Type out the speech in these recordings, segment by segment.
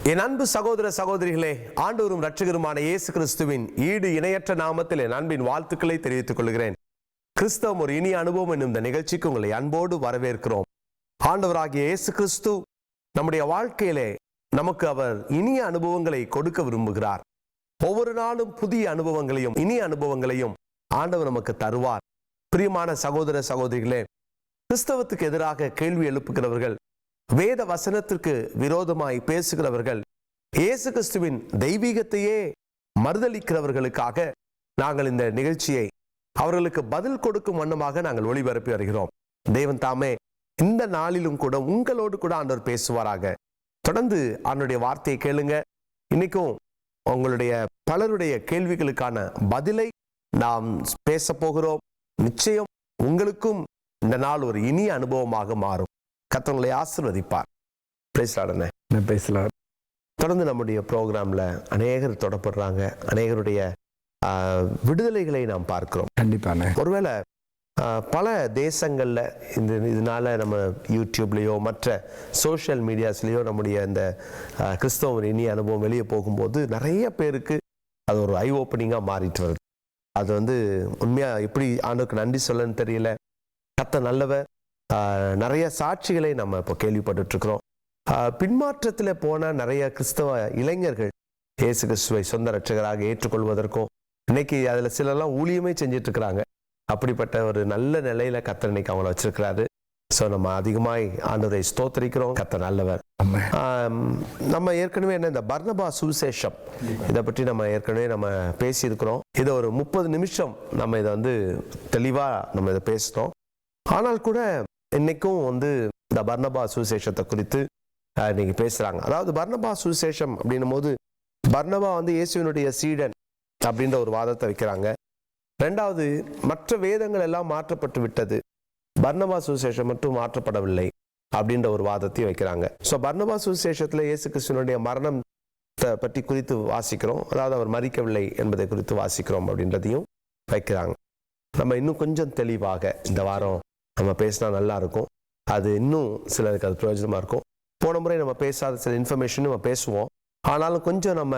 என் அன்பு சகோதர சகோதரிகளே ஆண்டவரும் ரட்சகருமான இயேசு கிறிஸ்துவின் ஈடு இணையற்ற நாமத்தில் என் அன்பின் வாழ்த்துக்களை தெரிவித்துக் கொள்கிறேன். கிறிஸ்தவம் ஒரு இனிய அனுபவம் என்னும் இந்த நிகழ்ச்சிக்கு உங்களை அன்போடு வரவேற்கிறோம். ஆண்டவராகிய இயேசு கிறிஸ்து நம்முடைய வாழ்க்கையிலே நமக்கு அவர் இனிய அனுபவங்களை கொடுக்க விரும்புகிறார். ஒவ்வொரு நாளும் புதிய அனுபவங்களையும் இனிய அனுபவங்களையும் ஆண்டவர் நமக்கு தருவார். பிரியமான சகோதர சகோதரிகளே கிறிஸ்தவத்துக்கு எதிராக கேள்வி எழுப்புகிறவர்கள் வேத வசனத்திற்கு விரோதமாய் பேசுகிறவர்கள் இயேசு கிறிஸ்துவின் தெய்வீகத்தையே மறுதளிக்கிறவர்களுக்காக நாங்கள் இந்த நிகழ்ச்சியை அவர்களுக்கு பதில் கொடுக்கும் வண்ணமாக நாங்கள் ஒளிபரப்பி வருகிறோம். தேவன் தாமே இந்த நாளிலும் கூட உங்களோடு கூட ஆண்டவர் பேசுவாராக. தொடர்ந்து அவனுடைய வார்த்தையை கேளுங்க. இன்னைக்கும் உங்களுடைய பலருடைய கேள்விகளுக்கான பதிலை நாம் பேச போகிறோம் நிச்சயம் உங்களுக்கும் இந்த நாள் ஒரு இனிய அனுபவமாக மாறும். கத்தவங்களை ஆசிர்வதிப்பார். பேசலாடனே நான் பேசலாம் தொடர்ந்து நம்முடைய ப்ரோக்ராம்ல அநேகர் தொடப்படுறாங்க. அநேகருடைய விடுதலைகளை நாம் பார்க்கிறோம். கண்டிப்பாண்ணே ஒருவேளை பல தேசங்களில் இந்த இதனால நம்ம யூடியூப்லேயோ மற்ற சோஷியல் மீடியாஸ்லேயோ நம்முடைய இந்த கிறிஸ்தவ இனிய அனுபவம் வெளியே போகும்போது நிறைய பேருக்கு அது ஒரு ஐ ஓப்பனிங்காக மாறிட்டு வருது. அது வந்து உண்மையாக எப்படி ஆண்டுக்கு நன்றி சொல்லன்னு தெரியல. கத்த நல்லவ நிறைய சாட்சிகளை நம்ம இப்போ கேள்விப்பட்டுட்டு இருக்கிறோம் பின்மாற்றத்தில் போனால் நிறைய கிறிஸ்தவ இளைஞர்கள் இயேசு கிறிஸ்துவை சொந்த ரட்சகராக ஏற்றுக்கொள்வதற்கும் இன்னைக்கு அதில் சிலர்லாம் ஊழியமே செஞ்சிட்ருக்கிறாங்க. அப்படிப்பட்ட ஒரு நல்ல நிலையில கத்தர் இன்னைக்கு அவங்கள வச்சிருக்கிறாரு. ஸோ நம்ம அதிகமாய் ஆண்டவரை ஸ்தோத்தரிக்கிறோம். கத்தர் நல்லவர். நம்ம ஏற்கனவே என்ன இந்த பர்னபா சுவிசேஷம் இதை பற்றி நம்ம ஏற்கனவே நம்ம பேசியிருக்கிறோம். இதை ஒரு முப்பது நிமிஷம் நம்ம இதை வந்து தெளிவாக நம்ம இதை பேசினோம் ஆனால் கூட இன்னைக்கும் வந்து இந்த பர்னபா சுவிசேஷத்தை குறித்து இன்னைக்கு பேசுறாங்க. அதாவது பர்னபா சுவிசேஷம் அப்படின்னும் போது பர்னபா வந்து இயேசுவினுடைய சீடன் அப்படின்ற ஒரு வாதத்தை வைக்கிறாங்க. ரெண்டாவது மற்ற வேதங்கள் எல்லாம் மாற்றப்பட்டு விட்டது. பர்ணபா சுவிசேஷம் மட்டும் மாற்றப்படவில்லை அப்படின்ற ஒரு வாதத்தையும் வைக்கிறாங்க. ஸோ பர்ணபா சுவிசேஷத்தில் இயேசு கிறிஸ்துவனுடைய மரணம் பற்றி குறித்து வாசிக்கிறோம். அதாவது அவர் மறிக்கவில்லை என்பதை குறித்து வாசிக்கிறோம் அப்படின்றதையும் வைக்கிறாங்க. நம்ம இன்னும் கொஞ்சம் தெளிவாக இந்த வாரம் நம்ம பேசினா நல்லா இருக்கும். அது இன்னும் சிலருக்கு அது பிரயோஜனமாக இருக்கும். போன முறை நம்ம பேசாத சில இன்ஃபர்மேஷன் நம்ம பேசுவோம். ஆனாலும் கொஞ்சம் நம்ம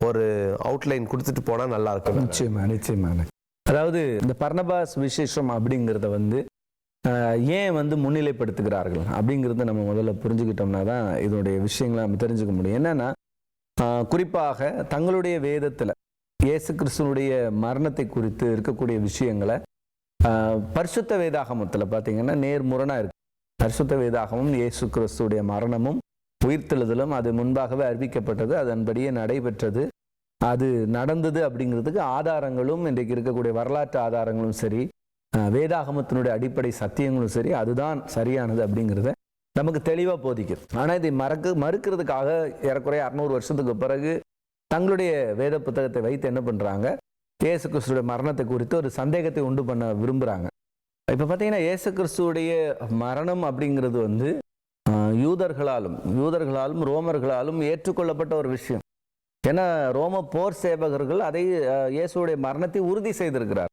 ஒரு அவுட்லைன் கொடுத்துட்டு போனால் நல்லா இருக்கும் நிச்சயமா நிச்சயமான அதாவது இந்த பர்ணபாஸ் விசேஷம் அப்படிங்கிறத வந்து ஏன் வந்து முன்னிலைப்படுத்துகிறார்கள் அப்படிங்கிறத நம்ம முதல்ல புரிஞ்சுக்கிட்டோம்னா தான் இதனுடைய விஷயங்களை நம்ம தெரிஞ்சுக்க முடியும். என்னன்னா குறிப்பாக தங்களுடைய வேதத்தில் இயேசு கிறிஸ்துனுடைய மரணத்தை குறித்து இருக்கக்கூடிய விஷயங்களை பரிசுத்த வேதாகமத்தில் பார்த்தீங்கன்னா நேர்முரணாக இருக்கு. பரிசுத்த வேதாகமும் இயேசு கிறிஸ்துடைய மரணமும் உயிர்த்தெழுதலும் அது முன்பாகவே அறிவிக்கப்பட்டது அதன்படியே நடைபெற்றது. அது நடந்தது அப்படிங்கிறதுக்கு ஆதாரங்களும் இன்றைக்கு இருக்கக்கூடிய வரலாற்று ஆதாரங்களும் சரி வேதாகமத்தினுடைய அடிப்படை சத்தியங்களும் சரி அதுதான் சரியானது அப்படிங்கிறத நமக்கு தெளிவாக போதிக்குது. ஆனால் இதை மறக்க மறுக்கிறதுக்காக ஏறக்குறைய அறநூறு வருஷத்துக்கு பிறகு தங்களுடைய வேத புத்தகத்தை வைத்து என்ன பண்ணுறாங்க இயேசு கிறிஸ்துடைய மரணத்தை குறித்து ஒரு சந்தேகத்தை உண்டு பண்ண விரும்புகிறாங்க இப்போ பார்த்தீங்கன்னா இயேசு கிறிஸ்துடைய மரணம் அப்படிங்கிறது வந்து யூதர்களாலும் யூதர்களாலும் ரோமர்களாலும் ஏற்றுக்கொள்ளப்பட்ட ஒரு விஷயம். ஏன்னா ரோம போர் சேவகர்கள் அதை இயேசுடைய மரணத்தை உறுதி செய்திருக்கிறார்.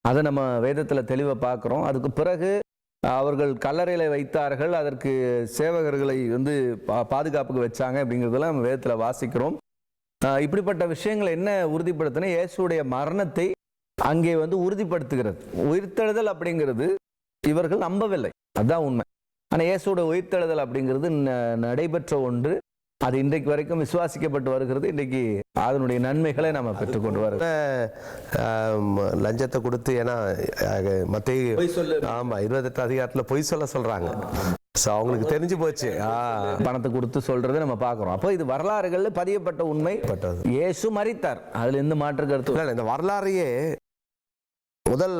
அதை நம்ம வேதத்தில் தெளிவாக பார்க்குறோம் அதுக்கு பிறகு அவர்கள் கல்லறையில் வைத்தார்கள். அதற்கு சேவகர்களை வந்து பா பாதுகாப்புக்கு வச்சாங்க அப்படிங்கிறதெல்லாம் நம்ம வேதத்தில் வாசிக்கிறோம். இப்படிப்பட்ட விஷயங்கள் என்ன உறுதிப்படுத்தினா இயேசுடைய மரணத்தை அங்கே வந்து உறுதிப்படுத்துகிறது. உயிர்த்தெழுதல் அப்படிங்கிறது இவர்கள் நம்பவில்லை. அதுதான் உண்மை. ஆனால் இயேசுடைய உயிர்த்தெழுதல் அப்படிங்கிறது ந- நடைபெற்ற ஒன்று. அது இன்றைக்கு வரைக்கும் விசுவாசிக்கப்பட்டு வருகிறது. இன்றைக்கு அதனுடைய நன்மைகளை நம்ம பெற்றுக்கொண்டு ஆம், லஞ்சத்தை கொடுத்து ஏன்னா மத்திய ஆமா இருபத்தெட்டு அதிகாரத்துல பொய் சொல்ல சொல்றாங்க. ஸோ அவங்களுக்கு தெரிஞ்சு போச்சு. பணத்தை கொடுத்து சொல்றதை நம்ம பார்க்குறோம். அப்போ இது வரலாறுகள்ல பதியப்பட்ட உண்மை. பட்டது. இயேசு மறித்தார் அதுல எந்த மாற்று கருத்து இந்த வரலாறையே முதல்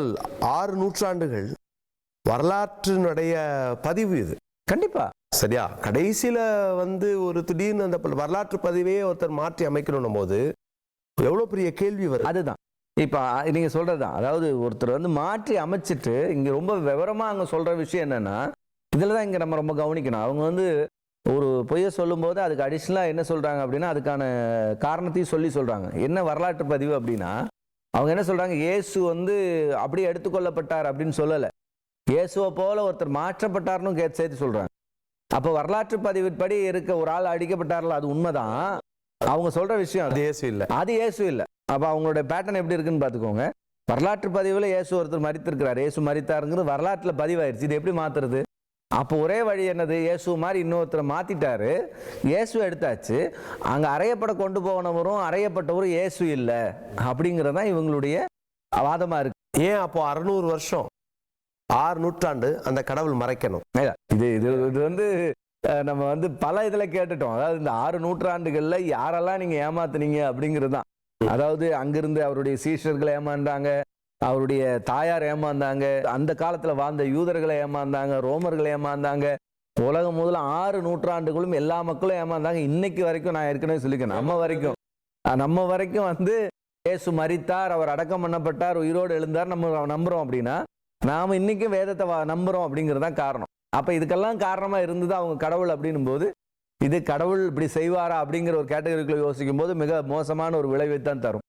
ஆறு நூற்றாண்டுகள் வரலாற்றினுடைய பதிவு இது. கண்டிப்பா. சரியா? கடைசியில் வந்து ஒரு திடீர்னு அந்த ப- வரலாற்று பதிவே ஒருத்தர் மாற்றி அமைக்கணும் போது எவ்வளோ பெரிய கேள்வி வரும் அதுதான். இப்போ நீங்கள் சொல்கிறது தான் அதாவது ஒருத்தர் வந்து மாற்றி அமைச்சிட்டு இங்கே ரொம்ப விவரமாக அவங்க சொல்கிற விஷயம் என்னென்னா இதில் தான் இங்கே நம்ம ரொம்ப கவனிக்கணும். அவங்க வந்து ஒரு பொய்யை சொல்லும்போது அதுக்கு அடிஷ்னலாக என்ன சொல்கிறாங்க அப்படின்னா அதுக்கான காரணத்தையும் சொல்லி சொல்கிறாங்க என்ன வரலாற்று பதிவு அப்படின்னா அவங்க என்ன சொல்கிறாங்க இயேசு வந்து அப்படியே எடுத்துக்கொள்ளப்பட்டார் அப்படின்னு சொல்லலை. இயேசுவை போல ஒருத்தர் மாற்றப்பட்டார்னு கே சேர்த்து சொல்கிறாங்க அப்போ வரலாற்று பதிவின்படி இருக்க ஒரு ஆள் அடிக்கப்பட்டார்ல அது உண்மைதான். அவங்க சொல்கிற விஷயம் அது இயேசு இல்ல. அது இயேசு இல்லை. அப்போ அவங்களுடைய பேட்டர்ன் எப்படி இருக்குன்னு பார்த்துக்கோங்க. வரலாற்று பதிவில் இயேசு ஒருத்தர் மறித்திருக்கிறார். இயேசு மறித்தாருங்கிறது வரலாற்றில் பதிவாயிருச்சு. இது எப்படி மாத்துறது? அப்போ ஒரே வழி என்னது? இயேசு மாதிரி இன்னொருத்தரை மாத்திட்டாரு. இயேசு எடுத்தாச்சு. அங்கே அறையப்பட கொண்டு போனவரும் அறையப்பட்டவரும் இயேசு இல்லை. அப்படிங்கிறது தான் இவங்களுடைய வாதமாக இருக்கு. ஏன் அப்போ அறுநூறு வருஷம்? ஆறு நூற்றாண்டு அந்த கடவுள் மறைக்கணும். இது இது இது வந்து நம்ம வந்து பல இதில் கேட்டுட்டோம். அதாவது இந்த ஆறு நூற்றாண்டுகளில் யாரெல்லாம் நீங்கள் ஏமாத்துனீங்க அப்படிங்கிறது தான். அதாவது அங்கிருந்து அவருடைய சீஷர்கள் ஏமாந்தாங்க அவருடைய தாயார் ஏமாந்தாங்க அந்த காலத்தில் வாழ்ந்த யூதர்களை ஏமாந்தாங்க ரோமர்களை ஏமாந்தாங்க. உலகம் முதல்ல ஆறு நூற்றாண்டுகளும் எல்லா மக்களும் ஏமாந்தாங்க. இன்னைக்கு வரைக்கும் நான் ஏற்கனவே சொல்லிக்கிறேன் நம்ம வரைக்கும். நம்ம வரைக்கும் வந்து இயேசு மறித்தார் அவர் அடக்கம் பண்ணப்பட்டார் உயிரோடு எழுந்தார் நம்ம நம்புறோம் அப்படின்னா நாம் இன்றைக்கும் வேதத்தை வா- நம்புகிறோம் அப்படிங்கிறது தான் காரணம். அப்போ இதுக்கெல்லாம் காரணமாக இருந்தது அவங்க கடவுள் அப்படின்னும் போது இது கடவுள் இப்படி செய்வாரா அப்படிங்கிற ஒரு கேட்டகரிக்குள்ள யோசிக்கும் போது மிக மோசமான ஒரு விளைவை தான் தரும்.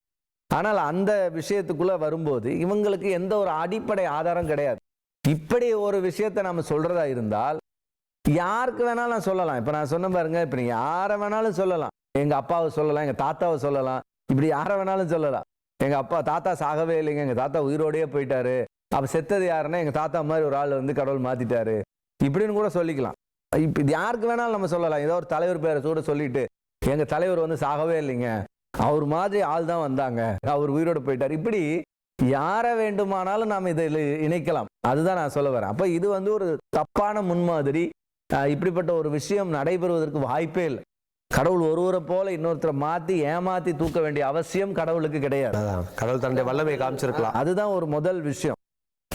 ஆனால் அந்த விஷயத்துக்குள்ளே வரும்போது இவங்களுக்கு எந்த ஒரு அடிப்படை ஆதாரம் கிடையாது. இப்படி ஒரு விஷயத்தை நம்ம சொல்கிறதா இருந்தால் யாருக்கு வேணாலும் நான் சொல்லலாம். இப்போ நான் சொன்ன பாருங்க இப்போ நீங்கள் யாரை வேணாலும் சொல்லலாம். எங்கள் அப்பாவை சொல்லலாம் எங்கள் தாத்தாவை சொல்லலாம். இப்படி யாரை வேணாலும் சொல்லலாம். எங்கள் அப்பா தாத்தா சாகவே இல்லைங்க. எங்கள் தாத்தா உயிரோடையே போயிட்டாரு. அப்ப செத்தது யாருன்னா எங்க தாத்தா மாதிரி ஒரு ஆள் வந்து கடவுள் மாத்திட்டாரு. இப்படின்னு கூட சொல்லிக்கலாம். இப்ப இது யாருக்கு வேணாலும் நம்ம சொல்லலாம். ஏதோ ஒரு தலைவர் பேரை கூட சொல்லிட்டு எங்க தலைவர் வந்து சாகவே இல்லைங்க. அவர் மாதிரி ஆள் தான் வந்தாங்க. அவர் உயிரோட போயிட்டார். இப்படி யாரை வேண்டுமானாலும் நாம் இதில் இணைக்கலாம். அதுதான் நான் சொல்ல வரேன். அப்ப இது வந்து ஒரு தப்பான முன்மாதிரி இப்படிப்பட்ட ஒரு விஷயம் நடைபெறுவதற்கு வாய்ப்பே இல்லை. கடவுள் ஒருவரை போல இன்னொருத்தரை மாத்தி ஏமாத்தி தூக்க வேண்டிய அவசியம் கடவுளுக்கு கிடையாது. கடவுள் தன்னுடைய வல்லமையை காமிச்சிருக்கலாம். அதுதான் ஒரு முதல் விஷயம்.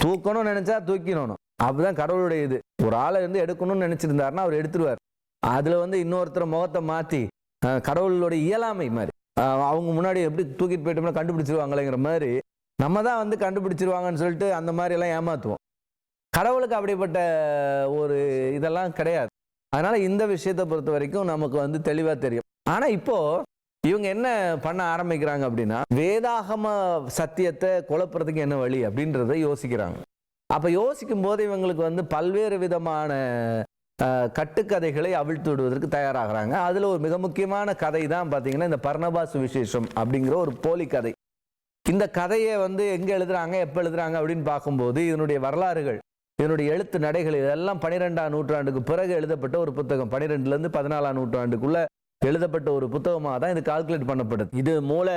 தூக்கணும்னு நினைச்சா தூக்கிடணும். அப்படிதான் கடவுளுடைய இது. ஒரு ஆளை வந்து எடுக்கணும்னு நினைச்சிருந்தாருன்னா அவர் எடுத்துருவார். அதில் வந்து இன்னொருத்தர் முகத்தை மாற்றி கடவுளுடைய இயலாமை மாதிரி. அவங்க முன்னாடி எப்படி தூக்கிட்டு போயிட்டோம்னா கண்டுபிடிச்சிருவாங்களேங்கிற மாதிரி நம்ம தான் வந்து கண்டுபிடிச்சிருவாங்கன்னு சொல்லிட்டு அந்த மாதிரி எல்லாம் ஏமாத்துவோம். கடவுளுக்கு அப்படிப்பட்ட ஒரு இதெல்லாம் கிடையாது. அதனால இந்த விஷயத்தை பொறுத்த வரைக்கும் நமக்கு வந்து தெளிவாக தெரியும். ஆனால் இப்போது இவங்க என்ன பண்ண ஆரம்பிக்கிறாங்க அப்படின்னா வேதாகம சத்தியத்தை குழப்புறதுக்கு என்ன வழி அப்படின்றத யோசிக்கிறாங்க. அப்ப யோசிக்கும் போது இவங்களுக்கு வந்து பல்வேறு விதமான கட்டுக்கதைகளை அவிழ்த்து விடுவதற்கு தயாராகிறாங்க. அதுல ஒரு மிக முக்கியமான கதை தான் பாத்தீங்கன்னா இந்த பர்ணபாசு விசேஷம் அப்படிங்கிற ஒரு போலி கதை இந்த கதையை வந்து எங்க எழுதுறாங்க எப்ப எழுதுறாங்க அப்படின்னு பார்க்கும்போது இதனுடைய வரலாறுகள் இதனுடைய எழுத்து நடைகள் இதெல்லாம் பனிரெண்டாம் நூற்றாண்டுக்கு பிறகு எழுதப்பட்ட ஒரு புத்தகம். பனிரெண்டுல இருந்து பதினாலாம் நூற்றாண்டுக்குள்ள எழுதப்பட்ட ஒரு புத்தகமாக தான் இது கால்குலேட் பண்ணப்படுது இது மூல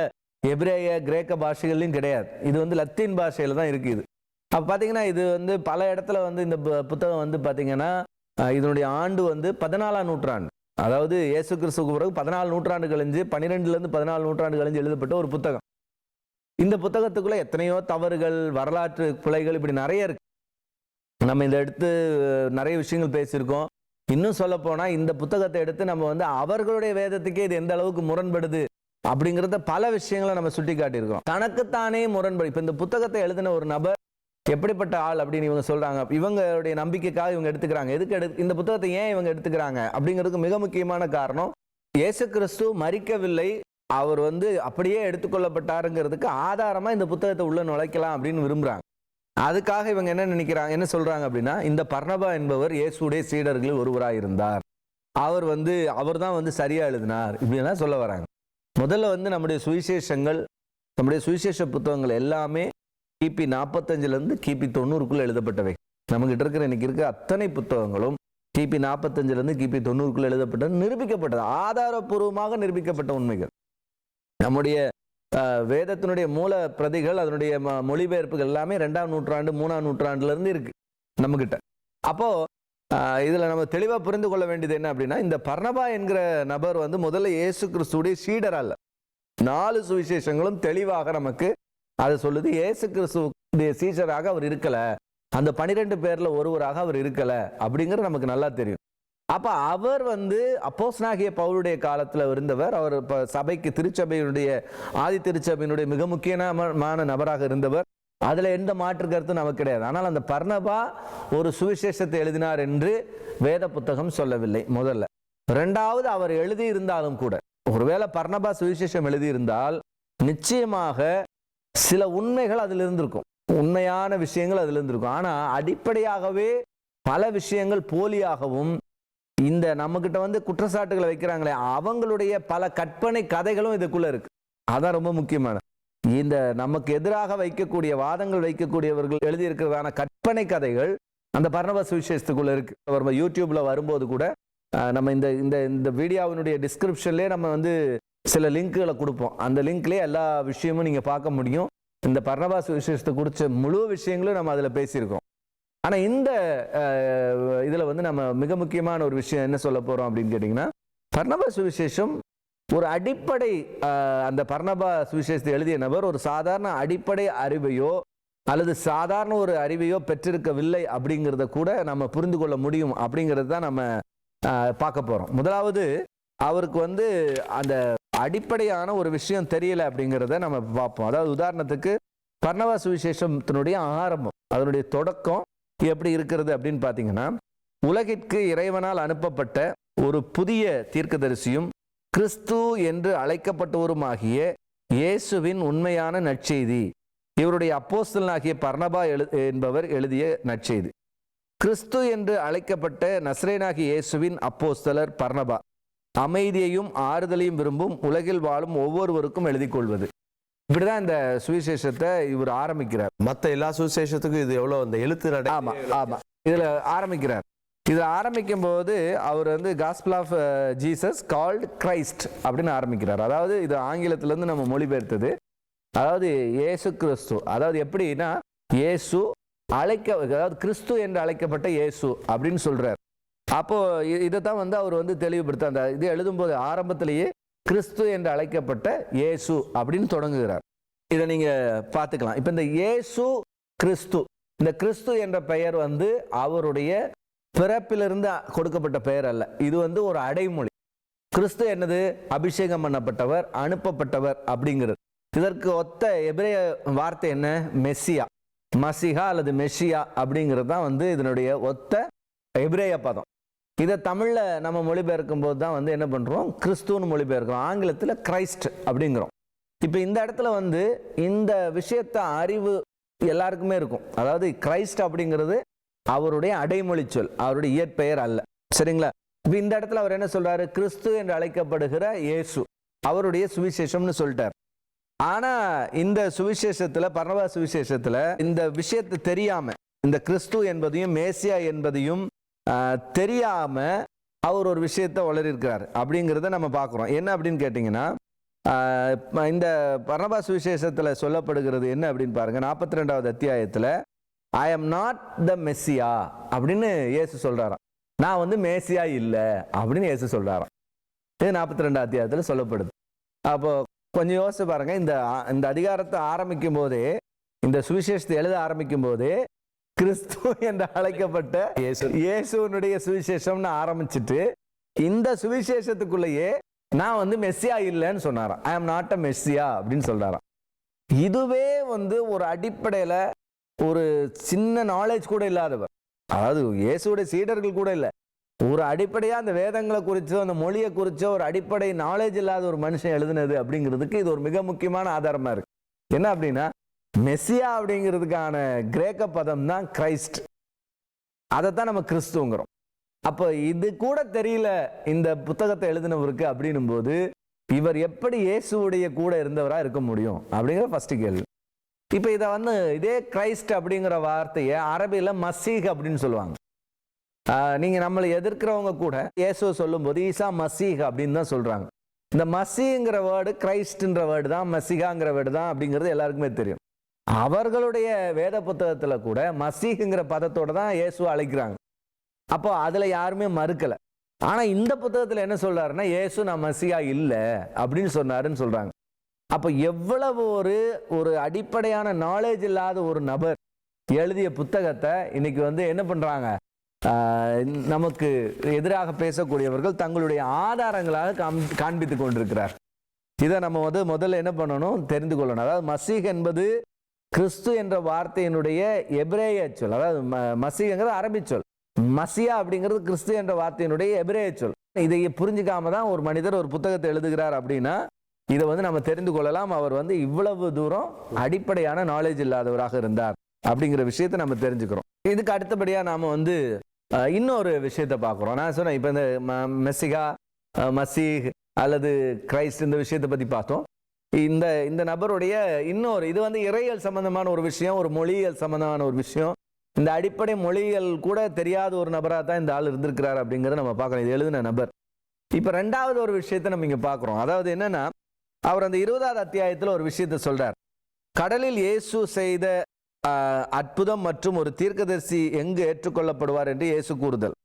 எப்ரேய கிரேக்க பாஷைகள்லையும் கிடையாது. இது வந்து லத்தீன் பாஷையில் தான் இருக்குது அப்போ பார்த்தீங்கன்னா இது வந்து பல இடத்துல வந்து இந்த பு- புத்தகம் வந்து பார்த்தீங்கன்னா இதனுடைய ஆண்டு வந்து பதினாலாம் நூற்றாண்டு. அதாவது இயேசு கிறிஸ்துக்கு பிறகு பதினாலு நூற்றாண்டு கழிஞ்சு பன்னிரெண்டுலேருந்து பதினாலு நூற்றாண்டு கழிஞ்சு எழுதப்பட்ட ஒரு புத்தகம். இந்த புத்தகத்துக்குள்ளே எத்தனையோ தவறுகள் வரலாற்று பிழைகள் இப்படி நிறைய இருக்கு. நம்ம இந்த எடுத்து நிறைய விஷயங்கள் பேசியிருக்கோம். இன்னும் சொல்ல இந்த புத்தகத்தை எடுத்து நம்ம வந்து அவர்களுடைய வேதத்துக்கே இது எந்த அளவுக்கு முரண்படுது அப்படிங்கிறத பல விஷயங்களை நம்ம சுட்டி காட்டியிருக்கோம் தனக்குத்தானே முரண்படு இப்போ இந்த புத்தகத்தை எழுதின ஒரு நபர் எப்படிப்பட்ட ஆள் அப்படின்னு இவங்க சொல்கிறாங்க இவங்களுடைய நம்பிக்கைக்காக இவங்க எடுத்துக்கிறாங்க. எதுக்கு எடு இந்த புத்தகத்தை ஏன் இவங்க எடுத்துக்கிறாங்க அப்படிங்கிறதுக்கு மிக முக்கியமான காரணம் இயேசு கிறிஸ்து மறிக்கவில்லை அவர் வந்து அப்படியே எடுத்துக்கொள்ளப்பட்டாருங்கிறதுக்கு ஆதாரமாக இந்த புத்தகத்தை உள்ள நுழைக்கலாம் அப்படின்னு விரும்புகிறாங்க அதுக்காக இவங்க என்ன நினைக்கிறாங்க என்ன சொல்றாங்க அப்படின்னா இந்த பர்ணபா என்பவர் இயேசுடைய சீடர்களில் ஒருவராக இருந்தார் அவர் வந்து அவர் தான் வந்து சரியா எழுதினார் இப்படிலாம் சொல்ல வராங்க. முதல்ல வந்து நம்முடைய சுவிசேஷங்கள் நம்முடைய சுவிசேஷ புத்தகங்கள் எல்லாமே கிபி நாற்பத்தஞ்சிலேருந்து கிபி தொண்ணூறுக்குள்ள எழுதப்பட்டவை. நம்மகிட்ட இருக்கிற இன்னைக்கு இருக்க அத்தனை புத்தகங்களும் கிபி நாற்பத்தஞ்சிலேருந்து கிபி தொண்ணூறுக்குள்ள எழுதப்பட்டது நிரூபிக்கப்பட்டது ஆதாரபூர்வமாக நிரூபிக்கப்பட்ட உண்மைகள். நம்முடைய வேதத்தினுடைய மூல பிரதிகள் அதனுடைய மொழிபெயர்ப்புகள் எல்லாமே ரெண்டாம் நூற்றாண்டு மூணாம் நூற்றாண்டுலேருந்து இருக்குது இருக்கு அப்போது இதில் அப்போ நம்ம தெளிவாக புரிந்து கொள்ள வேண்டியது என்ன அப்படின்னா இந்த பர்ணபா என்கிற நபர் வந்து முதல்ல இயேசு கிறிஸ்துடைய சீடர் அல்ல. நாலு சுவிசேஷங்களும் தெளிவாக நமக்கு அதை சொல்லுது. இயேசு கிறிஸ்துடைய சீஷராக அவர் இருக்கலை. அந்த பனிரெண்டு பேரில் ஒருவராக அவர் இருக்கலை அப்படிங்கிறது நமக்கு நல்லா தெரியும். அப்போ அவர் வந்து அப்போஸ்னாகிய பவுலுடைய காலத்தில் இருந்தவர். அவர் இப்போ சபைக்கு திருச்சபையினுடைய ஆதி திருச்சபையினுடைய மிக முக்கியமான நபராக இருந்தவர். அதில் எந்த மாற்று கருத்தும் நமக்கு கிடையாது. ஆனால் அந்த பர்ணபா ஒரு சுவிசேஷத்தை எழுதினார் என்று வேத புத்தகம் சொல்லவில்லை முதல்ல. ரெண்டாவது அவர் எழுதி இருந்தாலும் கூட ஒருவேளை பர்ணபா சுவிசேஷம் எழுதியிருந்தால் நிச்சயமாக சில உண்மைகள் அதில் இருந்திருக்கும். உண்மையான விஷயங்கள் அதில் இருந்திருக்கும். ஆனால் அடிப்படையாகவே பல விஷயங்கள் போலியாகவும் இந்த நம்மக்கிட்ட வந்து குற்றச்சாட்டுகளை வைக்கிறாங்களே அவங்களுடைய பல கற்பனை கதைகளும் இதுக்குள்ள இருக்கு. அதான் ரொம்ப முக்கியமான. இந்த நமக்கு எதிராக வைக்கக்கூடிய வாதங்கள் வைக்கக்கூடியவர்கள் எழுதியிருக்கிறதான கற்பனை கதைகள் அந்த பர்ணப சுவிசேஷத்துக்குள்ள இருக்கு. நம்ம யூடியூப்ல வரும்போது கூட நம்ம இந்த இந்த இந்த வீடியோவினுடைய டிஸ்கிரிப்ஷன்லேயே நம்ம வந்து சில லிங்க்குகளை கொடுப்போம். அந்த லிங்க்லேயே எல்லா விஷயமும் நீங்க பார்க்க முடியும். இந்த பர்ணபா சுவிசேஷத்தை குறித்த முழு விஷயங்களும் நம்ம அதில் பேசியிருக்கோம். ஆனால் இந்த இதில் வந்து நம்ம மிக முக்கியமான ஒரு விஷயம் என்ன சொல்ல போகிறோம் அப்படின்னு கேட்டிங்கன்னா பர்ணபா சுவிசேஷம் ஒரு அடிப்படை அந்த பர்ணபா சுவிசேஷத்தை எழுதிய நபர் ஒரு சாதாரண அடிப்படை அறிவையோ அல்லது சாதாரண ஒரு அறிவையோ பெற்றிருக்கவில்லை அப்படிங்கிறத கூட நம்ம புரிந்து கொள்ள முடியும் அப்படிங்கிறது தான் நம்ம பார்க்க போகிறோம் முதலாவது அவருக்கு வந்து அந்த அடிப்படையான ஒரு விஷயம் தெரியல அப்படிங்கிறத நம்ம பார்ப்போம். அதாவது உதாரணத்துக்கு பர்ணவா சுவிசேஷத்தினுடைய ஆரம்பம் அதனுடைய தொடக்கம் எப்படி இருக்கிறது அப்படின்னு பார்த்தீங்கன்னா உலகிற்கு இறைவனால் அனுப்பப்பட்ட ஒரு புதிய தீர்க்கதரிசியும் கிறிஸ்து என்று அழைக்கப்பட்டவருமாகிய இயேசுவின் உண்மையான நற்செய்தி. இவருடைய அப்போஸ்தலனாகிய பர்ணபா எழு என்பவர் எழுதிய நற்செய்தி. கிறிஸ்து என்று அழைக்கப்பட்ட நஸ்ரேனாகிய இயேசுவின் அப்போஸ்தலர் பர்ணபா அமைதியையும் ஆறுதலையும் விரும்பும் உலகில் வாழும் ஒவ்வொருவருக்கும் எழுதிக்கொள்வது இப்படிதான் இந்த சுவிசேஷத்தை இவர் ஆரம்பிக்கிறார். மத்த எல்லா சுவிசேஷத்துக்கும் இது எவ்வளவு அந்த எழுத்து நடை? ஆமா ஆமா. இதுல ஆரம்பிக்கிறார். இதுல ஆரம்பிக்கும் போது அவர் வந்து gospel of Jesus called Christ அப்படின்னு ஆரம்பிக்கிறார். அதாவது இது ஆங்கிலத்துல இருந்து நம்ம மொழிபெயர்த்தது. அதாவது இயேசு கிறிஸ்து. அதாவது எப்படின்னா இயேசு அழைக்க அதாவது கிறிஸ்து என்று அழைக்கப்பட்ட இயேசு அப்படின்னு சொல்றார். அப்போ இதை தான் வந்து அவர் வந்து தெளிவுபடுத்த அந்த இது எழுதும்போது ஆரம்பத்திலேயே கிறிஸ்து என்று அழைக்கப்பட்ட இயேசு அப்படின்னு தொடங்குகிறார். இதை நீங்க பார்த்துக்கலாம். இப்போ இந்த இயேசு கிறிஸ்து இந்த கிறிஸ்து என்ற பெயர் வந்து அவருடைய பிறப்பிலிருந்து கொடுக்கப்பட்ட பெயர் அல்ல. இது வந்து ஒரு அடைமொழி. கிறிஸ்து என்னது? அபிஷேகம் பண்ணப்பட்டவர் அனுப்பப்பட்டவர் அப்படிங்கிறது. இதற்கு ஒத்த எபிரேய வார்த்தை என்ன? மெஸ்ஸியா. மசிஹா அல்லது மெஸ்ஸியா அப்படிங்கிறது தான் வந்து இதனுடைய ஒத்த எபிரேய பதம். இதை தமிழில் நம்ம மொழிபெயர்க்கும் போது தான் வந்து என்ன பண்ணுறோம் கிறிஸ்துன்னு மொழிபெயர்க்கிறோம். ஆங்கிலத்தில் கிரைஸ்ட் அப்படிங்கிறோம். இப்போ இந்த இடத்துல வந்து இந்த விஷயத்த அறிவு எல்லாருக்குமே இருக்கும். அதாவது கிரைஸ்ட் அப்படிங்கிறது அவருடைய அடைமொழி சொல் அவருடைய இயற்பெயர் அல்ல. சரிங்களா? இப்போ இந்த இடத்துல அவர் என்ன சொல்றாரு? கிறிஸ்து என்று அழைக்கப்படுகிற இயேசு. அவருடைய சுவிசேஷம்னு சொல்லிட்டார். ஆனா இந்த சுவிசேஷத்தில் பரவா சுவிசேஷத்தில் இந்த விஷயத்தை தெரியாம இந்த கிறிஸ்து என்பதையும் மேசியா என்பதையும் தெரியாமல் அவர் ஒரு விஷயத்தை வளரிருக்கிறார். அப்படிங்கிறத நம்ம பார்க்குறோம். என்ன அப்படின்னு கேட்டிங்கன்னா இந்த பரபா சுவிசேஷத்தில் சொல்லப்படுகிறது என்ன அப்படின்னு பாருங்க. நாற்பத்தி ரெண்டாவது அத்தியாயத்தில் I am not the Messiah அப்படின்னு இயேசு சொல்கிறாராம் நான் வந்து மேசியா இல்லை அப்படின்னு இயேசு சொல்கிறாராம் இது நாற்பத்தி ரெண்டாம் அத்தியாயத்தில் சொல்லப்படுது. அப்போது கொஞ்சம் யோசிச்சு பாருங்கள் இந்த இந்த அதிகாரத்தை ஆரம்பிக்கும் போதே இந்த சுவிசேஷத்தை எழுத ஆரம்பிக்கும் போதே கிறிஸ்து என்று அழைக்கப்பட்ட இயேசு. இயேசுனுடைய சுவிசேஷம்னு ஆரம்பிச்சிட்டு இந்த சுவிசேஷத்துக்குள்ளேயே நான் வந்து மெஸ்ஸியா இல்லைன்னு சொன்னாராம். ஐ அம் நாட் அ மெஸ்ஸியா அப்படின்னு சொல்றாராம். இதுவே வந்து ஒரு அடிப்படையில ஒரு சின்ன நாலேஜ் கூட இல்லாதவர். அதாவது இயேசுடைய சீடர்கள் கூட இல்லை. ஒரு அடிப்படையா அந்த வேதங்களை குறிச்சோ அந்த மொழியை குறிச்சோ ஒரு அடிப்படை நாலேஜ் இல்லாத ஒரு மனுஷன் எழுதுனது அப்படிங்கிறதுக்கு இது ஒரு மிக முக்கியமான ஆதாரமா இருக்கு. என்ன அப்படின்னா மெஸ்ஸியா அப்படிங்கிறதுக்கான கிரேக்க பதம் தான் கிரைஸ்ட். தான் நம்ம கிறிஸ்துங்கிறோம். அப்போ இது கூட தெரியல இந்த புத்தகத்தை எழுதினவருக்கு அப்படின்னும் போது இவர் எப்படி இயேசுவுடைய கூட இருந்தவராக இருக்க முடியும் அப்படிங்கிற ஃபஸ்ட்டு கேள்வி. இப்போ இதை வந்து இதே கிரைஸ்ட் அப்படிங்கிற வார்த்தையை அரபியில் மசீக் அப்படின்னு சொல்லுவாங்க. நீங்கள் நம்மளை எதிர்க்கிறவங்க கூட இயேசுவை சொல்லும்போது ஈசா மசீக் அப்படின்னு தான் சொல்கிறாங்க இந்த மசீங்கிற வேர்டு கிரைஸ்ட்ன்ற வேர்டு தான் மசிகாங்கிற வேர்டு தான் அப்படிங்கிறது எல்லாருக்குமே தெரியும். அவர்களுடைய வேத புத்தகத்தில் கூட மசீகுங்கிற பதத்தோடு தான் இயேசுவை அழைக்கிறாங்க. அப்போ அதில் யாருமே மறுக்கலை. ஆனால் இந்த புத்தகத்தில் என்ன சொல்கிறாருன்னா இயேசு நான் மசியா இல்லை அப்படின்னு சொன்னாருன்னு சொல்கிறாங்க அப்போ எவ்வளவு ஒரு ஒரு அடிப்படையான நாலேஜ் இல்லாத ஒரு நபர் எழுதிய புத்தகத்தை இன்னைக்கு வந்து என்ன பண்ணுறாங்க நமக்கு எதிராக பேசக்கூடியவர்கள் தங்களுடைய ஆதாரங்களாக காம் காண்பித்துக் கொண்டிருக்கிறார். இதை நம்ம வந்து முதல்ல என்ன பண்ணணும்? தெரிந்து கொள்ளணும். அதாவது மசீக் என்பது கிறிஸ்து என்ற வார்த்தையினுடைய எபிரேய சொல் அதாவது ம- அரபி சொல். மசியா அப்படிங்கிறது கிறிஸ்து என்ற வார்த்தையினுடைய எபிரேய சொல். இதை புரிஞ்சுக்காம தான் ஒரு மனிதர் ஒரு புத்தகத்தை எழுதுகிறார் அப்படின்னா இதை வந்து நம்ம தெரிந்து கொள்ளலாம். அவர் வந்து இவ்வளவு தூரம் அடிப்படையான நாலேஜ் இல்லாதவராக இருந்தார் அப்படிங்கிற விஷயத்தை நம்ம தெரிஞ்சுக்கிறோம். இதுக்கு அடுத்தபடியாக நாம் வந்து இன்னொரு விஷயத்தை பார்க்குறோம். நான் சொன்னேன் இப்போ இந்த ம- மெஸ்ஸிகா மசீஹ் அல்லது கிரைஸ்ட் இந்த விஷயத்தை பற்றி பார்த்தோம். இந்த இந்த நபருடைய இன்னொரு இது வந்து இறையியல் சம்பந்தமான ஒரு விஷயம் ஒரு மொழியியல் சம்பந்தமான ஒரு விஷயம். இந்த அடிப்படை மொழியியல் கூட தெரியாத ஒரு நபராக தான் இந்த ஆள் இருந்திருக்கிறார் அப்படிங்கிறத நம்ம பார்க்குறோம் இது எழுதின நபர். இப்போ ரெண்டாவது ஒரு விஷயத்தை நம்ம இங்கே பார்க்குறோம். அதாவது என்னென்னா அவர் அந்த இருபதாவது அத்தியாயத்தில் ஒரு விஷயத்தை சொல்கிறார் கடலில் இயேசு செய்த அற்புதம் மற்றும் ஒரு தீர்க்கதரிசி எங்கு ஏற்றுக்கொள்ளப்படுவார்? என்று இயேசு கூறுதல்.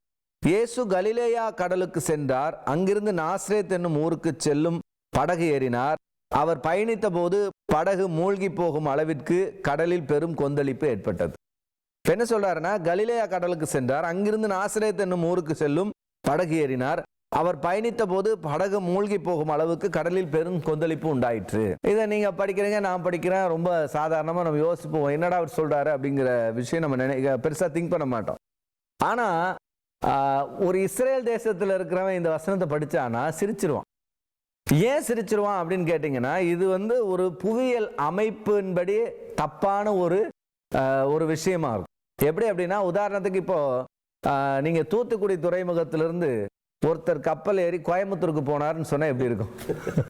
இயேசு கலிலேயா கடலுக்கு சென்றார். அங்கிருந்து நாஸ்ரேத் என்னும் ஊருக்கு செல்லும் படகு ஏறினார். அவர் பயணித்த போது படகு மூழ்கி போகும் அளவிற்கு கடலில் பெரும் கொந்தளிப்பு ஏற்பட்டது. என்ன சொல்றாருன்னா கலிலேயா கடலுக்கு சென்றார். அங்கிருந்து நாசிரேத் என்னும் ஊருக்கு செல்லும் படகு ஏறினார். அவர் பயணித்த போது படகு மூழ்கி போகும் அளவுக்கு கடலில் பெரும் கொந்தளிப்பு உண்டாயிற்று. இதை நீங்க படிக்கிறீங்க நான் படிக்கிறேன். ரொம்ப சாதாரணமா நம்ம யோசிப்போம். என்னடா அவர் சொல்றாரு அப்படிங்கிற விஷயம் நம்ம நினை பெருசா திங்க் பண்ண மாட்டோம். ஆனா ஒரு இஸ்ரேல் தேசத்துல இருக்கிறவன் இந்த வசனத்தை படிச்சானா சிரிச்சிருவான். ஏன் சிரிச்சிருவான் அப்படின்னு கேட்டிங்கன்னா இது வந்து ஒரு புவியியல் அமைப்பின்படி தப்பான ஒரு ஒரு விஷயமா இருக்கும். எப்படி அப்படின்னா உதாரணத்துக்கு இப்போ நீங்கள் நீங்க தூத்துக்குடி துறைமுகத்திலிருந்து ஒருத்தர் கப்பல் ஏறி கோயம்புத்தூருக்கு போனாருன்னு சொன்னா எப்படி இருக்கும்?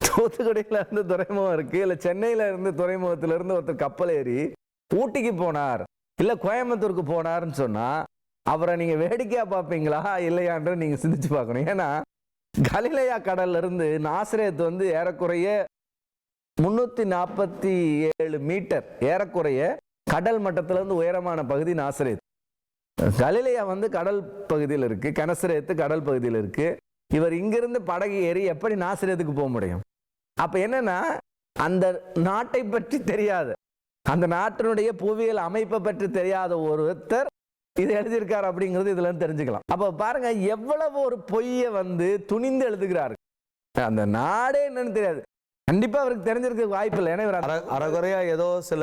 தூத்துக்குடியில இருந்து துறைமுகம் இருக்கு இல்ல சென்னையில இருந்து துறைமுகத்துல இருந்து ஒருத்தர் கப்பல் ஏறி ஊட்டிக்கு போனார் இல்ல கோயம்புத்தூருக்கு போனாருன்னு சொன்னா அவரை நீங்க வேடிக்கையா பார்ப்பீங்களா இல்லையான்ற நீங்க சிந்திச்சு பார்க்கணும். ஏன்னா கலிலையா கடல்ல இருந்து நாசிரியத் வந்து ஏறக்குறைய முன்னூத்தி நாற்பத்தி ஏழு மீட்டர் ஏறக்குறைய கடல் மட்டத்திலிருந்து உயரமான பகுதி நாசரேத். கலிலையா வந்து கடல் பகுதியில் இருக்கு கனசரேத்து கடல் பகுதியில் இருக்கு. இவர் இங்கிருந்து படகு ஏறி எப்படி நாசரேத்துக்கு போக முடியும்? அப்ப என்னன்னா அந்த நாட்டை பற்றி தெரியாது. அந்த நாட்டினுடைய புவியியல் அமைப்பை பற்றி தெரியாத ஒருத்தர் இது எழுதியிருக்காரு அப்படிங்கிறது இதுல தெரிஞ்சுக்கலாம். அப்ப பாருங்க எவ்வளவு ஒரு பொய்யை வந்து துணிந்து எழுதுகிறாரு. அந்த நாடே என்னன்னு தெரியாது. கண்டிப்பா அவருக்கு தெரிஞ்சிருக்க வாய்ப்பு இல்லை. ஏன்னா அறகுறையா ஏதோ சில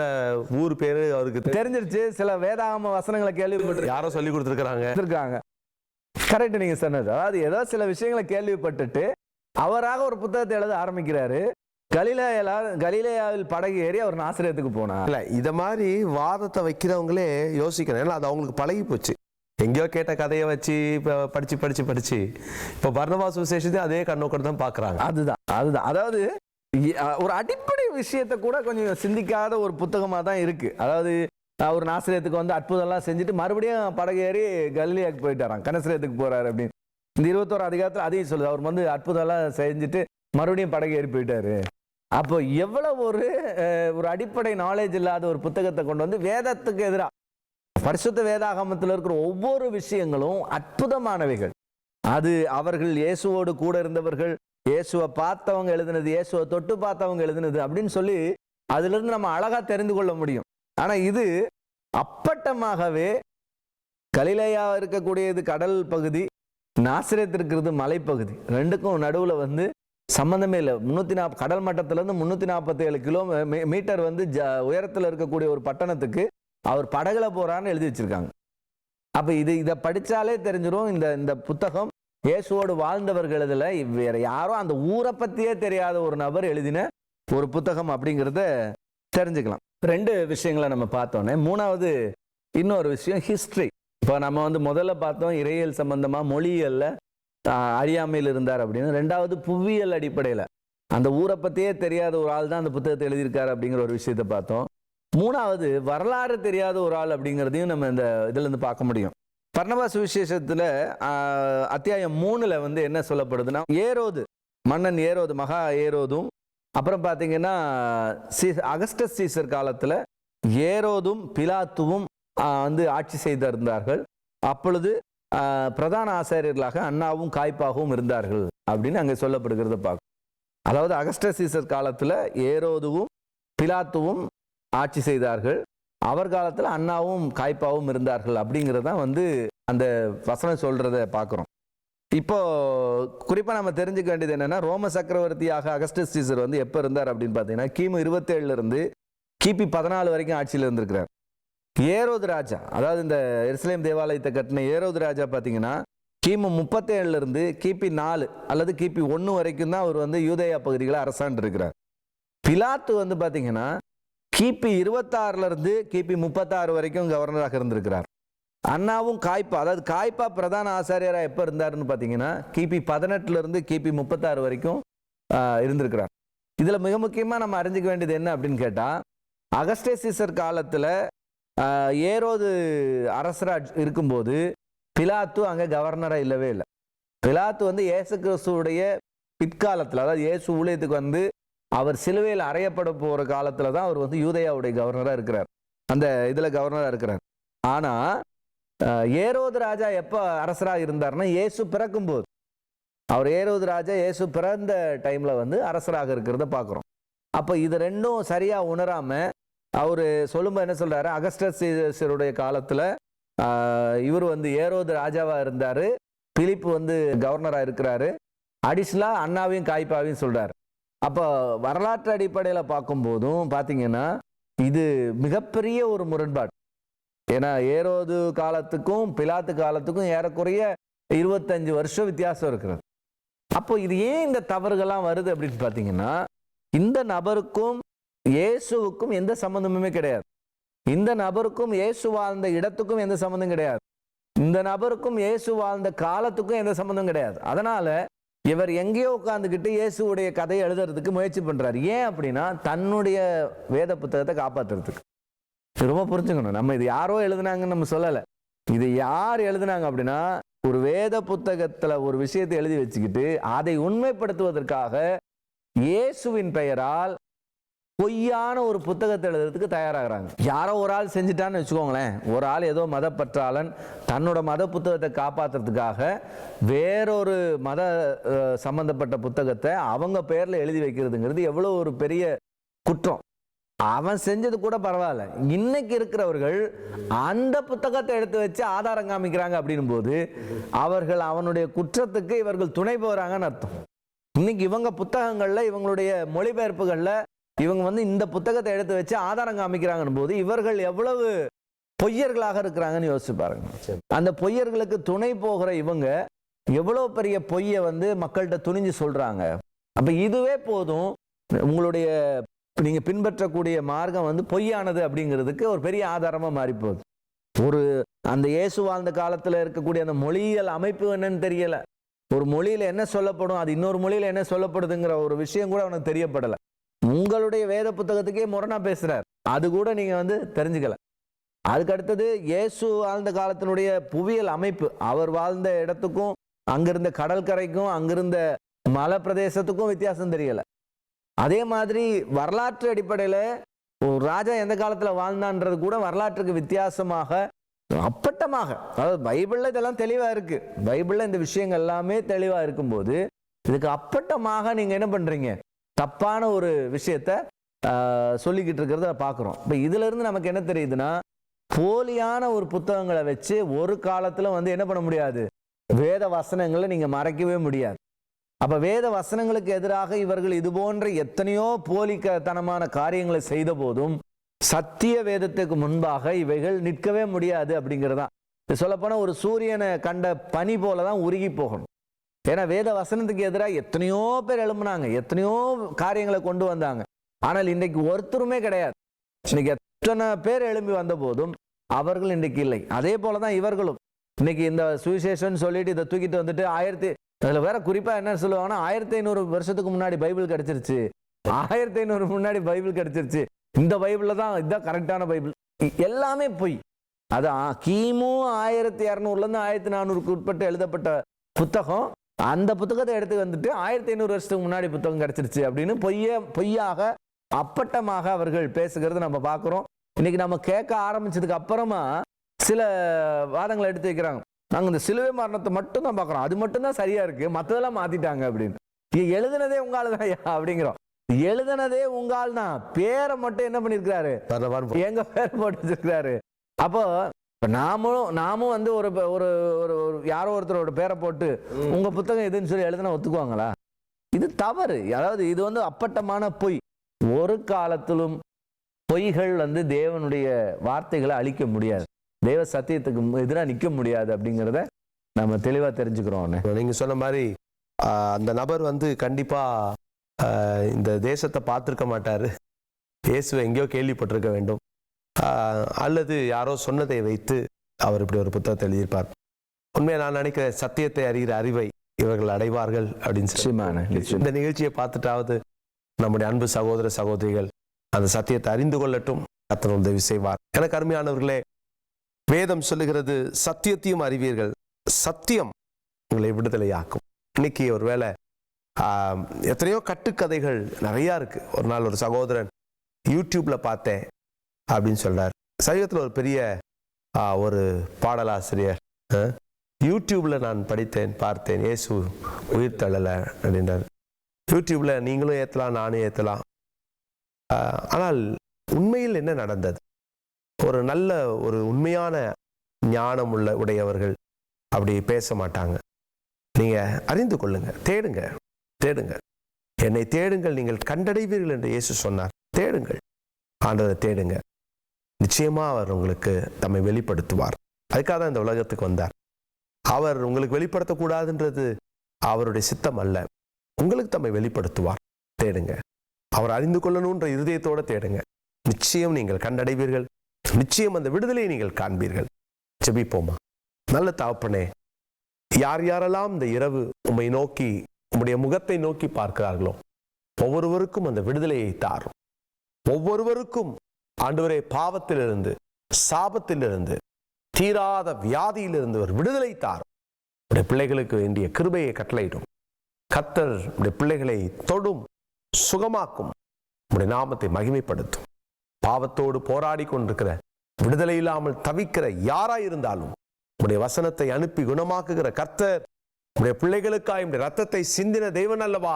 ஊர் பேரு அவருக்கு தெரிஞ்சிருச்சு. சில வேதாகம வசனங்களை கேள்விப்பட்டு யாரோ சொல்லி கொடுத்துருக்காங்க இருக்காங்க. கரெக்ட் நீங்க சொன்னது. அதாவது ஏதோ சில விஷயங்களை கேள்விப்பட்டுட்டு அவராக ஒரு புத்தகத்தை எழுத ஆரம்பிக்கிறாரு. கலிலேயா கலிலேயாவில் படகு ஏறி அவர் நாசிரியத்துக்கு போனார். இல்ல இத மாதிரி வாதத்தை வைக்கிறவங்களே யோசிக்கணும். ஏன்னா அது அவங்களுக்கு பழகி போச்சு. எங்கேயோ கேட்ட கதையை வச்சு இப்ப படிச்சு படிச்சு படிச்சு. இப்ப பர்ணவாச விசேஷத்தையும் அதே கண்ணோக்கம் தான் பாக்குறாங்க. அதுதான் அதுதான். அதாவது ஒரு அடிப்படை விஷயத்தை கூட கொஞ்சம் சிந்திக்காத ஒரு புத்தகமா தான் இருக்கு. அதாவது அ, ஒரு நாசிரியத்துக்கு வந்து அற்புதம்லாம் செஞ்சுட்டு மறுபடியும் படகு ஏறி கலிலியாக்கு போயிட்டாராம். கனசிரியத்துக்கு போறாரு அப்படின்னு. இந்த இருபத்தோரு அதிகாரத்தில் அதையும் சொல்லுது. அவர் வந்து அற்புதம்லாம் செஞ்சுட்டு மறுபடியும் படகு ஏறி போயிட்டாரு. அப்போ எவ்வளவு ஒரு ஒரு அடிப்படை நாலேஜ் இல்லாத ஒரு புத்தகத்தை கொண்டு வந்து வேதத்துக்கு எதிராக பரிசுத்த வேதாகமத்தில் இருக்கிற ஒவ்வொரு விஷயங்களும் அற்புதமானவைகள். அது அவர்கள் இயேசுவோடு கூட இருந்தவர்கள் இயேசுவை பார்த்தவங்க எழுதுனது இயேசுவை தொட்டு பார்த்தவங்க எழுதினது அப்படின்னு சொல்லி அதிலிருந்து நம்ம அழகாக தெரிந்து கொள்ள முடியும். ஆனால் இது அப்பட்டமாகவே கலிலையாக இருக்கக்கூடியது கடல் பகுதி நாசிரியத்திற்கிறது மலைப்பகுதி. ரெண்டுக்கும் நடுவில் வந்து சம்மந்தமே இல்லை. முந்நூற்றி நாற்பது கடல் மட்டத்திலேருந்து முந்நூற்றி நாற்பத்தி ஏழு கிலோ மீ- மீட்டர் வந்து ஜ உயரத்தில் இருக்கக்கூடிய ஒரு பட்டணத்துக்கு அவர் படகுல போகிறான்னு எழுதி வச்சிருக்காங்க. அப்போ இது இதை படித்தாலே தெரிஞ்சிடும் இந்த இந்த புத்தகம் இயேசுவோடு வாழ்ந்தவர்கள் இதில் வேறு யாரோ அந்த ஊரை பற்றியே தெரியாத ஒரு நபர் எழுதின ஒரு புத்தகம் அப்படிங்கிறத தெரிஞ்சுக்கலாம். ரெண்டு விஷயங்களை நம்ம பார்த்தோன்னே மூணாவது இன்னொரு விஷயம் ஹிஸ்ட்ரி இப்போ நம்ம வந்து முதல்ல பார்த்தோம் இறையியல் சம்பந்தமாக மொழியியல்ல அறியாமையில் இருந்தார் அப்படின்னு. ரெண்டாவது புவியியல் அடிப்படையில். அந்த ஊரை பற்றியே தெரியாத ஒரு ஆள் தான் அந்த புத்தகத்தை எழுதியிருக்காரு அப்படிங்கிற ஒரு விஷயத்தை பார்த்தோம். மூணாவது வரலாறு தெரியாத ஒரு ஆள் அப்படிங்கிறதையும் நம்ம இந்த இதுலேருந்து பார்க்க முடியும். பர்ணபாச விசேஷத்தில் அத்தியாயம் மூணில் வந்து என்ன சொல்லப்படுதுன்னா ஏரோது மன்னன் ஏரோது மகா ஏரோதும் அப்புறம் பார்த்தீங்கன்னா சீ அகஸ்டஸ் சீசர் காலத்தில் ஏரோதும் பிலாத்துவும் வந்து ஆட்சி செய்திருந்தார்கள். அப்பொழுது பிரதான ஆசாரியர்களாக அண்ணாவும் காய்ப்பாகவும் இருந்தார்கள் அப்படின்னு அங்கே சொல்லப்படுகிறத பார்க்கும் அதாவது அகஸ்டஸ் சீசர் காலத்தில் ஏரோதுவும் பிலாத்துவும் ஆட்சி செய்தார்கள். அவர் காலத்தில் அண்ணாவும் காய்ப்பாவும் இருந்தார்கள் அப்படிங்கிறதான் வந்து அந்த வசனம் சொல்கிறத பார்க்குறோம். இப்போ குறிப்பாக நம்ம தெரிஞ்சுக்க வேண்டியது என்னென்னா ரோம சக்கரவர்த்தியாக அகஸ்டஸ் சீசர் வந்து எப்போ இருந்தார் அப்படின்னு பார்த்தீங்கன்னா கிமு இருபத்தேழுலேருந்து கிபி பதினாலு வரைக்கும் ஆட்சியில் இருந்திருக்கிறார். ஏரோது ராஜா அதாவது இந்த எருசலேம் தேவாலயத்தை கட்டின ஏரோது ராஜா பார்த்தீங்கன்னா கிமு முப்பத்தேழுலேருந்து கிபி நாலு அல்லது கிபி ஒன்று வரைக்கும் தான் அவர் வந்து யூதயா பகுதிகளை அரசாண்டு இருக்கிறார். பிலாத்து வந்து பார்த்தீங்கன்னா கிபி இருபத்தாறுலேருந்து கிபி முப்பத்தாறு வரைக்கும் கவர்னராக இருந்திருக்கிறார். அண்ணாவும் காய்ப்பா அதாவது காய்ப்பா பிரதான ஆசாரியராக எப்போ இருந்தாருன்னு பார்த்தீங்கன்னா கிபி பதினெட்டுலேருந்து கிபி முப்பத்தாறு வரைக்கும் இருந்திருக்கிறார். இதில் மிக முக்கியமாக நம்ம அறிஞ்சிக்க வேண்டியது என்ன அப்படின்னு கேட்டால் அகஸ்டே சீசர் காலத்தில் ஏரோது அரசராஜ் இருக்கும்போது பிலாத்து அங்கே கவர்னராக இல்லவே இல்லை. பிலாத்து வந்து இயேசு கிறிஸ்துவுடைய பிற்காலத்தில் அதாவது இயேசு ஊழியத்துக்கு வந்து அவர் சிலுவையில் அறையப்பட போகிற காலத்தில் தான் அவர் வந்து யூதையாவுடைய கவர்னராக இருக்கிறார். அந்த இதில் கவர்னராக இருக்கிறார். ஆனால் ஏரோது ராஜா எப்போ அரசராக இருந்தார்னா இயேசு பிறக்கும்போது. அவர் ஏரோது ராஜா இயேசு பிறந்த டைமில் வந்து அரசராக இருக்கிறத பார்க்குறோம் அப்போ இது ரெண்டும் சரியாக உணராமல் அவர் சொல்லும்போது என்ன சொல்கிறாரு அகஸ்டஸ் சீசருடைய காலத்தில் இவர் வந்து ஏரோது ராஜாவாக இருந்தார். பிலிப்பு வந்து கவர்னராக இருக்கிறாரு. அடிஷ்னலாக அண்ணாவையும் காய்ப்பாவையும் சொல்கிறார் அப்போ வரலாற்று அடிப்படையில் பார்க்கும்போதும் பார்த்தீங்கன்னா இது மிகப்பெரிய ஒரு முரண்பாடு. ஏன்னா ஏரோது காலத்துக்கும் பிலாத்து காலத்துக்கும் ஏறக்குறைய இருபத்தஞ்சு வருஷம் வித்தியாசம் இருக்கிறது. அப்போ இது ஏன் இந்த தவறுகள்லாம் வருது அப்படின்னு பார்த்தீங்கன்னா இந்த நபருக்கும் இயேசுவுக்கும் எந்த சம்பந்தமுமே கிடையாது. இந்த நபருக்கும் இயேசு வாழ்ந்த இடத்துக்கும் எந்த சம்பந்தம் கிடையாது. இந்த நபருக்கும் இயேசு வாழ்ந்த காலத்துக்கும் எந்த சம்பந்தம் கிடையாது. அதனால இவர் எங்கேயோ உட்காந்துக்கிட்டு இயேசுவுடைய கதையை எழுதுறதுக்கு முயற்சி பண்றாரு. ஏன் அப்படின்னா தன்னுடைய வேத புத்தகத்தை காப்பாத்துறதுக்கு. ரொம்ப புரிஞ்சுக்கணும். நம்ம இது யாரோ எழுதுனாங்கன்னு நம்ம சொல்லலை. இது யார் எழுதுனாங்க அப்படின்னா ஒரு வேத புத்தகத்துல ஒரு விஷயத்தை எழுதி வச்சுக்கிட்டு அதை உண்மைப்படுத்துவதற்காக இயேசுவின் பெயரால் பொய்யான ஒரு புத்தகத்தை எழுதுறதுக்கு தயாராகிறாங்க. யாரோ ஒரு ஆள் செஞ்சுட்டான்னு வச்சுக்கோங்களேன். ஒரு ஆள் ஏதோ மதப்பற்றாளன் தன்னோட மத புத்தகத்தை காப்பாத்துறதுக்காக வேறொரு மத சம்பந்தப்பட்ட புத்தகத்தை அவங்க பேரில் எழுதி வைக்கிறதுங்கிறது எவ்வளோ ஒரு பெரிய குற்றம். அவன் செஞ்சது கூட பரவாயில்ல. இன்னைக்கு இருக்கிறவர்கள் அந்த புத்தகத்தை எடுத்து வச்சு ஆதாரம் காமிக்கிறாங்க அப்படின் போது அவர்கள் அவனுடைய குற்றத்துக்கு இவர்கள் துணை போகிறாங்கன்னு அர்த்தம். இன்னைக்கு இவங்க புத்தகங்களில் இவங்களுடைய மொழிபெயர்ப்புகளில் இவங்க வந்து இந்த புத்தகத்தை எடுத்து வச்சு ஆதாரம் காமிக்கிறாங்கன்னு போது இவர்கள் எவ்வளவு பொய்யர்களாக இருக்கிறாங்கன்னு யோசிச்சு பாருங்க. அந்த பொய்யர்களுக்கு துணை போகிற இவங்க எவ்வளோ பெரிய பொய்யை வந்து மக்கள்கிட்ட துணிஞ்சு சொல்கிறாங்க அப்போ இதுவே போதும். உங்களுடைய நீங்கள் பின்பற்றக்கூடிய மார்க்கம் வந்து பொய்யானது அப்படிங்கிறதுக்கு ஒரு பெரிய ஆதாரமாக மாறி போகுது ஒரு அந்த இயேசு வாழ்ந்த காலத்தில் இருக்கக்கூடிய அந்த மொழியியல் அமைப்பு என்னன்னு தெரியலை. ஒரு மொழியில் என்ன சொல்லப்படும் அது இன்னொரு மொழியில் என்ன சொல்லப்படுதுங்கிற ஒரு விஷயம் கூட அவனுக்கு தெரியப்படலை. உங்களுடைய வேத புத்தகத்துக்கே முரணா பேசுறார். அது கூட நீங்க வந்து தெரிஞ்சுக்கல. அதுக்கு அடுத்தது இயேசு வாழ்ந்த காலத்தினுடைய புவியியல் அமைப்பு. அவர் வாழ்ந்த இடத்துக்கும் அங்கிருந்த கடற்கரைக்கும் அங்கிருந்த மலை பிரதேசத்துக்கும் வித்தியாசம் தெரியல. அதே மாதிரி வரலாற்று அடிப்படையில் ஒரு ராஜா எந்த காலத்தில் வாழ்ந்தான்றது கூட வரலாற்றுக்கு வித்தியாசமாக அப்பட்டமாக. அதாவது பைபிளில் இதெல்லாம் தெளிவாக இருக்கு. பைபிளில் இந்த விஷயங்கள் எல்லாமே தெளிவாக இருக்கும்போது இதுக்கு அப்பட்டமாக நீங்கள் என்ன பண்ணுறீங்க தப்பான ஒரு விஷயத்த சொல்லிக்கிட்டு இருக்கிறத பார்க்குறோம். இப்போ இதிலிருந்து நமக்கு என்ன தெரியுதுன்னா போலியான ஒரு புத்தகங்களை வச்சு ஒரு காலத்தில் வந்து என்ன பண்ண முடியாது? வேத வசனங்களை நீங்கள் மறைக்கவே முடியாது. அப்போ வேத வசனங்களுக்கு எதிராக இவர்கள் இது போன்ற எத்தனையோ போலிக்கத்தனமான காரியங்களை செய்த போதும் சத்திய வேதத்துக்கு முன்பாக இவைகள் நிற்கவே முடியாது அப்படிங்கிறதான். சொல்லப்போனால் ஒரு சூரியனை கண்ட பனி போல தான் உருகி போகணும். ஏன்னா வேத வசனத்துக்கு எதிராக எத்தனையோ பேர் எழும்புனாங்க. எத்தனையோ காரியங்களை கொண்டு வந்தாங்க. ஆனால் இன்றைக்கு ஒருத்தருமே கிடையாது. இன்னைக்கு எத்தனை பேர் எழும்பி வந்த போதும் அவர்கள் இன்றைக்கு இல்லை. அதே போல தான் இவர்களும். இன்னைக்கு இந்த சுவிசேஷன் சொல்லிட்டு இதை தூக்கிட்டு வந்துட்டு ஆயிரத்தி அதில் வேற குறிப்பா என்ன சொல்லுவாங்கன்னா ஆயிரத்தி ஐநூறு வருஷத்துக்கு முன்னாடி பைபிள் கிடைச்சிருச்சு. ஆயிரத்தி ஐநூறு முன்னாடி பைபிள் கிடைச்சிருச்சு. இந்த பைபிளில் தான் இதுதான் கரெக்டான பைபிள். எல்லாமே பொய். அது கிமு ஆயிரத்தி இரநூறுலேருந்து ஆயிரத்தி நானூறுக்கு உட்பட்டு எழுதப்பட்ட புத்தகம். அந்த புத்தகத்தை எடுத்து வந்துட்டு ஆயிரத்தி ஐநூறு வருஷத்துக்கு முன்னாடி புத்தகம் கிடைச்சிருச்சு அப்படின்னு பொய்ய பொய்யாக அப்பட்டமாக அவர்கள் பேசுகிறது நம்ம பார்க்குறோம். இன்னைக்கு நம்ம கேட்க ஆரம்பிச்சதுக்கு அப்புறமா சில வாதங்களை எடுத்து வைக்கிறாங்க. நாங்கள் இந்த சிலுவை மரணத்தை மட்டும் தான் பார்க்குறோம். அது மட்டும் தான் சரியா இருக்கு. மற்றதெல்லாம் மாத்திட்டாங்க அப்படின்னு. எழுதுனதே உங்கால் தான் அப்படிங்கிறோம். எழுதுனதே உங்கால் தான் பேரை மட்டும் என்ன பண்ணிருக்கிறாரு. எங்க பேர் போட்டு வச்சிருக்கிறாரு? அப்போ இப்ப நாமும் நாமும் வந்து ஒரு ஒரு ஒரு ஒரு யாரோ ஒருத்தரோட பேரை போட்டு உங்க புத்தகம் எதுன்னு சொல்லி எழுதுனா ஒத்துக்குவாங்களா? இது தவறு. அதாவது இது வந்து அப்பட்டமான பொய். ஒரு காலத்திலும் பொய்கள் வந்து தேவனுடைய வார்த்தைகளை அழிக்க முடியாது. தேவ சத்தியத்துக்கு எதிராக நிற்க முடியாது அப்படிங்கிறத நம்ம தெளிவா தெரிஞ்சுக்கிறோம் நீங்க சொன்ன மாதிரி அந்த நபர் வந்து கண்டிப்பா ஆஹ், இந்த தேசத்தை பார்த்துருக்க மாட்டாரு. இயேசுவை எங்கேயோ கேள்விப்பட்டிருக்க வேண்டும். அல்லது யாரோ சொன்னதை வைத்து அவர் இப்படி ஒரு புத்தகத்தை எழுதியிருப்பார். உண்மையை நான் நினைக்கிறேன் சத்தியத்தை அறிகிற அறிவை இவர்கள் அடைவார்கள் அப்படின்னு சொல்லி. இந்த நிகழ்ச்சியை பார்த்துட்டாவது நம்முடைய அன்பு சகோதர சகோதரிகள் அந்த சத்தியத்தை அறிந்து கொள்ளட்டும் கர்த்தர் உதவி செய்வார். எனக்கு அருமையானவர்களே வேதம் சொல்லுகிறது சத்தியத்தையும் அறிவீர்கள் சத்தியம் உங்களை விடுதலையாக்கும். இன்னைக்கு ஒருவேளை ஆம், எத்தனையோ கட்டுக்கதைகள் நிறையா இருக்கு. ஒரு நாள் ஒரு சகோதரன் யூடியூப்ல பார்த்தேன். அப்படின்னு சொல்கிறார் சமீபத்தில் ஒரு பெரிய ஒரு பாடலாசிரியர் ஆ, நான் படித்தேன் பார்த்தேன் இயேசு உயிர் தள்ளலை அப்படின்றார். யூடியூப்பில் நீங்களும் ஏற்றலாம் நானும் ஏற்றலாம் ஆனால் உண்மையில் என்ன நடந்தது? ஒரு நல்ல ஒரு உண்மையான ஞானம் உள்ள உடையவர்கள் அப்படி பேச மாட்டாங்க. நீங்கள் அறிந்து கொள்ளுங்க தேடுங்க தேடுங்க. என்னை தேடுங்கள் நீங்கள் கண்டடைவீர்கள் என்று இயேசு சொன்னார். தேடுங்கள் ஆண்டவரை தேடுங்க. நிச்சயமாக அவர் உங்களுக்கு தம்மை வெளிப்படுத்துவார். அதுக்காக தான் இந்த உலகத்துக்கு வந்தார். அவர் உங்களுக்கு வெளிப்படுத்தக்கூடாதுன்றது அவருடைய சித்தம் அல்ல. உங்களுக்கு தம்மை வெளிப்படுத்துவார். தேடுங்க. அவர் அறிந்து கொள்ளணுன்ற இருதயத்தோட தேடுங்க. நிச்சயம் நீங்கள் கண்டடைவீர்கள். நிச்சயம் அந்த விடுதலையை நீங்கள் காண்பீர்கள். ஜெபிப்போமா? நல்ல தாப்பனே யார் யாரெல்லாம் இந்த இரவு உம்மை நோக்கி உம்முடைய முகத்தை நோக்கி பார்க்கிறார்களோ ஒவ்வொருவருக்கும் அந்த விடுதலையை தாரும். ஒவ்வொருவருக்கும் ஆண்டவரே பாவத்திலிருந்து சாபத்திலிருந்து தீராத வியாதியிலிருந்து ஒரு விடுதலை தார் உடைய பிள்ளைகளுக்கு வேண்டிய கிருபையை கட்டளையிடும். கத்தர் உடைய பிள்ளைகளை தொடும் சுகமாக்கும். உடைய நாமத்தை மகிமைப்படுத்தும். பாவத்தோடு போராடி கொண்டிருக்கிற விடுதலை இல்லாமல் தவிக்கிற யாராயிருந்தாலும் உடைய வசனத்தை அனுப்பி குணமாக்குகிற கர்த்தர் உடைய பிள்ளைகளுக்காய் உடைய ரத்தத்தை சிந்தின தெய்வன் அல்லவா?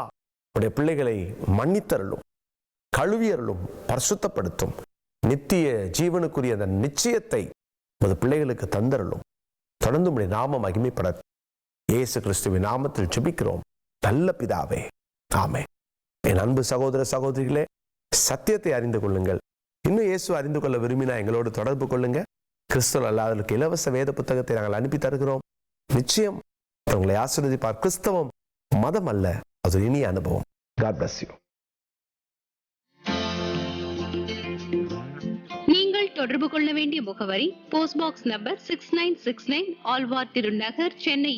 உடைய பிள்ளைகளை மன்னித்தருளும் கழுவியருளும் பரிசுத்தப்படுத்தும். நித்திய ஜீவனுக்குரிய அந்த நிச்சயத்தை உமது பிள்ளைகளுக்கு தந்தரலும் தொடர்ந்து உடைய நாம மகிமைப்பட இயேசு கிறிஸ்துவின் நாமத்தில் ஜெபிக்கிறோம். நல்ல பிதாவே ஆமே என் அன்பு சகோதர சகோதரிகளே சத்தியத்தை அறிந்து கொள்ளுங்கள். இன்னும் இயேசு அறிந்து கொள்ள விரும்பினா எங்களோடு தொடர்பு கொள்ளுங்க. கிறிஸ்துவ அல்லாதவர்களுக்கு இலவச வேத புத்தகத்தை நாங்கள் அனுப்பி தருகிறோம். நிச்சயம் உங்களை ஆசீர்வதிப்பார். கிறிஸ்தவம் மதம் அல்ல அது இனிய அனுபவம். காட் பிளஸ் யூ தொடர்பு கொள்ள வேண்டிய முகவரி post box number six nine six nine Alwar Thirunagar Chennai